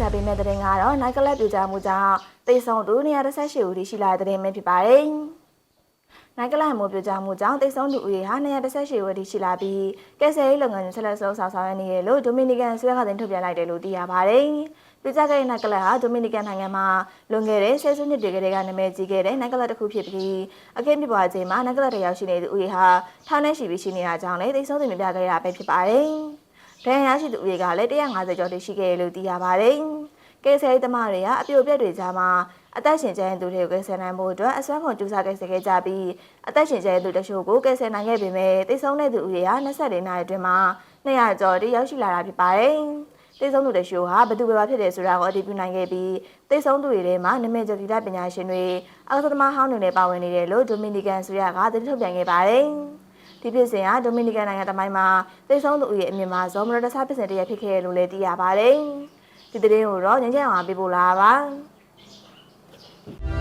ဆက်ပေးမယ့်တဲ့တင်ကတော့နိုင်ကလပ်ပြူကြမှုကြောင့်တေဆုံးသူ218ဦးထိရှိလာတဲ့တင်ပဲဖြစ်ပါတယ်။နိုင်ကလပ်မိုးပြူကြမှုကြောင့်တေဆုံးသူဦးရေဟာ218ဦးထိရှိလာပြီးကယ်ဆယ်ရေးလုပ်ငန်းတွေဆက်လက်ဆောင်ဆောင်ရွက်နေရလို့ဒိုမီနီကန်ဆွေးကတင်ထုတ်ပြန်လိုက်တယ်လို့သိရပါတယ်။ပြူကြခဲ့တဲ့နိုင်ကလပ်ဟာဒိုမီနီကန်နိုင်ငံမှာလွန်ခဲ့တဲ့ဆယ်စုနှစ်တွေကတည်းကနာမည်ကြီးခဲ့တဲ့နိုင်ကလပ်တစ်ခုဖြစ်ပြီးအကင်းပြပွားချိန်မှာနိုင်ကလပ်တယောက်ရှိနေတဲ့ဦးရေဟာထောင်နဲ့ရှိပြီးရှိနေတာကြောင့်လည်းတေဆုံးသူမြပြခဲ့ရပဲဖြစ်ပါတယ်။ ဒဏ်ရာရရှိသူတွေကလည်း150ကျော်တိရှိခဲ့တယ်လို့သိရပါတယ်။ကဲဆယ်ရေးသမားတွေကအပြိုပြက်တွေကြားမှာအသက်ရှင်ကျန်းသူတွေကိုကယ်ဆယ်နိုင်ဖို့အတွက်အစွမ်းကုန်ကြိုးစားကယ်ဆယ်ခဲ့ကြပြီးအသက်ရှင်ကျန်းသူတချို့ကိုကယ်ဆယ်နိုင်ခဲ့ပေမဲ့တိတ်ဆုံးတဲ့သူဦးရေဟာ24နာရီအတွင်းမှာ200ကျော်တိရောက်ရှိလာတာဖြစ်ပါတယ်။တိတ်ဆုံးသူတချို့ဟာဘယ်သူပဲဖြစ်တယ်ဆိုတာကိုအတည်ပြုနိုင်ခဲ့ပြီးတိတ်ဆုံးသူတွေထဲမှာနာမည်ကျော်ဂီတပညာရှင်တွေအောက်သမားဟောင်းတွေလည်းပါဝင်နေတယ်လို့ဒိုမီနီကန်ဆိုရကသတင်းထုတ်ပြန်ခဲ့ပါတယ်။ ဒီဖြစ်စဉ်ဟာဒိုမီနီကန်နိုင်ငံတမိုင်းမှာတိတ်ဆုံးသူရဲ့အမြင့်မှာဇော်မရတဆဖြစ်စဉ်တရဖြစ်ခဲ့တယ်လို့လည်းသိရပါတယ်။ဒီသတင်းကိုတော့ငင်းချင်အောင်ပေးပို့လာပါ။